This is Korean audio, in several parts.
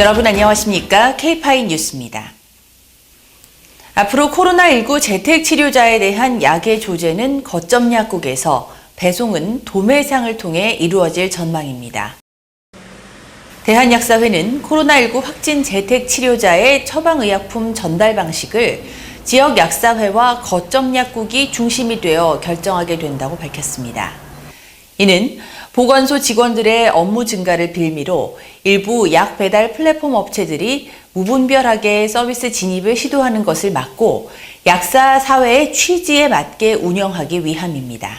여러분 안녕하십니까? K-파이 뉴스입니다. 앞으로 코로나19 재택 치료자에 대한 약의 조제는 거점 약국에서 배송은 도매상을 통해 이루어질 전망입니다. 대한약사회는 코로나19 확진 재택 치료자의 처방의약품 전달 방식을 지역 약사회와 거점 약국이 중심이 되어 결정하게 된다고 밝혔습니다. 이는 보건소 직원들의 업무 증가를 빌미로 일부 약 배달 플랫폼 업체들이 무분별하게 서비스 진입을 시도하는 것을 막고 약사 사회의 취지에 맞게 운영하기 위함입니다.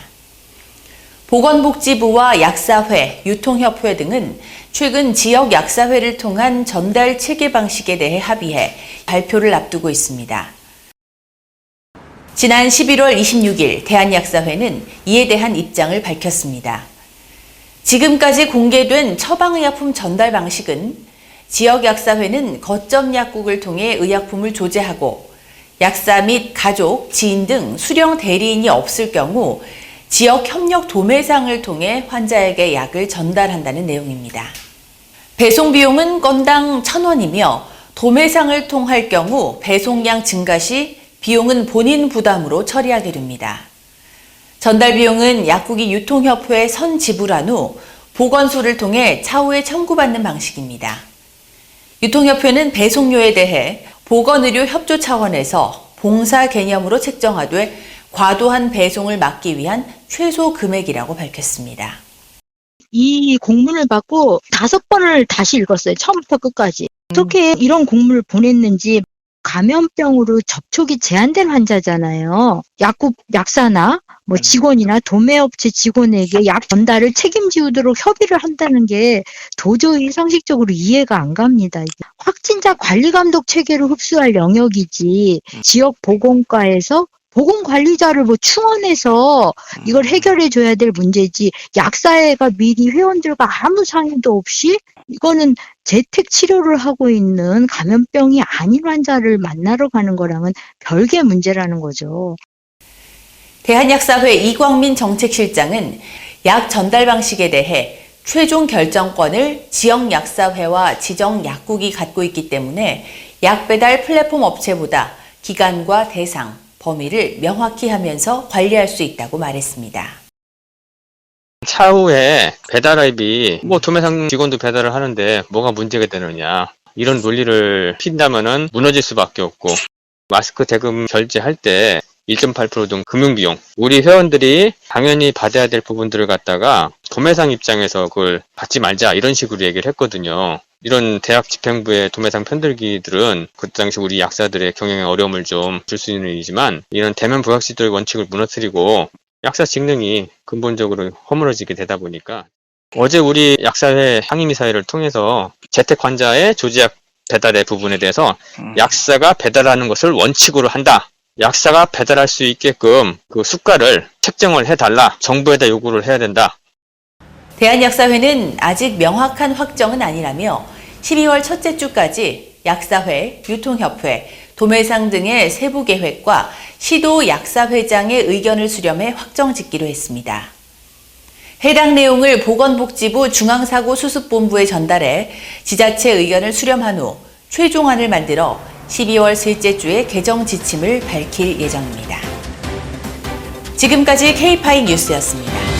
보건복지부와 약사회, 유통협회 등은 최근 지역 약사회를 통한 전달 체계 방식에 대해 합의해 발표를 앞두고 있습니다. 지난 11월 26일 대한약사회는 이에 대한 입장을 밝혔습니다. 지금까지 공개된 처방의약품 전달 방식은 지역약사회는 거점 약국을 통해 의약품을 조제하고 약사 및 가족, 지인 등 수령 대리인이 없을 경우 지역 협력 도매상을 통해 환자에게 약을 전달한다는 내용입니다. 배송 비용은 건당 1,000원이며 도매상을 통할 경우 배송량 증가 시 비용은 본인 부담으로 처리하게 됩니다. 전달 비용은 약국이 유통협회에 선 지불한 후 보건소를 통해 차후에 청구받는 방식입니다. 유통협회는 배송료에 대해 보건의료 협조 차원에서 봉사 개념으로 책정하되 과도한 배송을 막기 위한 최소 금액이라고 밝혔습니다. 이 공문을 받고 다섯 번을 다시 읽었어요. 처음부터 끝까지. 어떻게 이런 공문을 보냈는지 감염병으로 접촉이 제한된 환자잖아요. 약국 약사나 뭐 직원이나 도매업체 직원에게 약 전달을 책임지도록 협의를 한다는 게 도저히 상식적으로 이해가 안 갑니다. 확진자 관리 감독 체계를 흡수할 영역이지 지역 보건과에서 보건관리자를 뭐 충원해서 이걸 해결해 줘야 될 문제지 약사회가 미리 회원들과 아무 상의도 없이 이거는 재택 치료를 하고 있는 감염병이 아닌 환자를 만나러 가는 거랑은 별개 문제라는 거죠. 대한약사회 이광민 정책실장은 약 전달 방식에 대해 최종 결정권을 지역 약사회와 지정 약국이 갖고 있기 때문에 약 배달 플랫폼 업체보다 기간과 대상, 범위를 명확히 하면서 관리할 수 있다고 말했습니다. 차후에 배달앱이 뭐 도매상 직원도 배달을 하는데 뭐가 문제가 되느냐 이런 논리를 핀다면은 무너질 수밖에 없고 마스크 대금 결제할 때 1.8%등 금융비용 우리 회원들이 당연히 받아야 될 부분들을 갖다가 도매상 입장에서 그걸 받지 말자 이런 식으로 얘기를 했거든요. 이런 대학 집행부의 도매상 편들기들은 그 당시 우리 약사들의 경영에 어려움을 좀 줄 수 있는 일이지만 이런 대면 부학시절 원칙을 무너뜨리고 약사 직능이 근본적으로 허물어지게 되다 보니까 어제 우리 약사회 상임이사회를 통해서 재택 환자의 조지약 배달의 부분에 대해서 약사가 배달하는 것을 원칙으로 한다. 약사가 배달할 수 있게끔 그 수가를 책정을 해달라. 정부에다 요구를 해야 된다. 대한약사회는 아직 명확한 확정은 아니라며 12월 첫째 주까지 약사회, 유통협회, 도매상 등의 세부 계획과 시도 약사회장의 의견을 수렴해 확정 짓기로 했습니다. 해당 내용을 보건복지부 중앙사고수습본부에 전달해 지자체 의견을 수렴한 후 최종안을 만들어 12월 셋째 주에 개정 지침을 밝힐 예정입니다. 지금까지 K-파이 뉴스였습니다.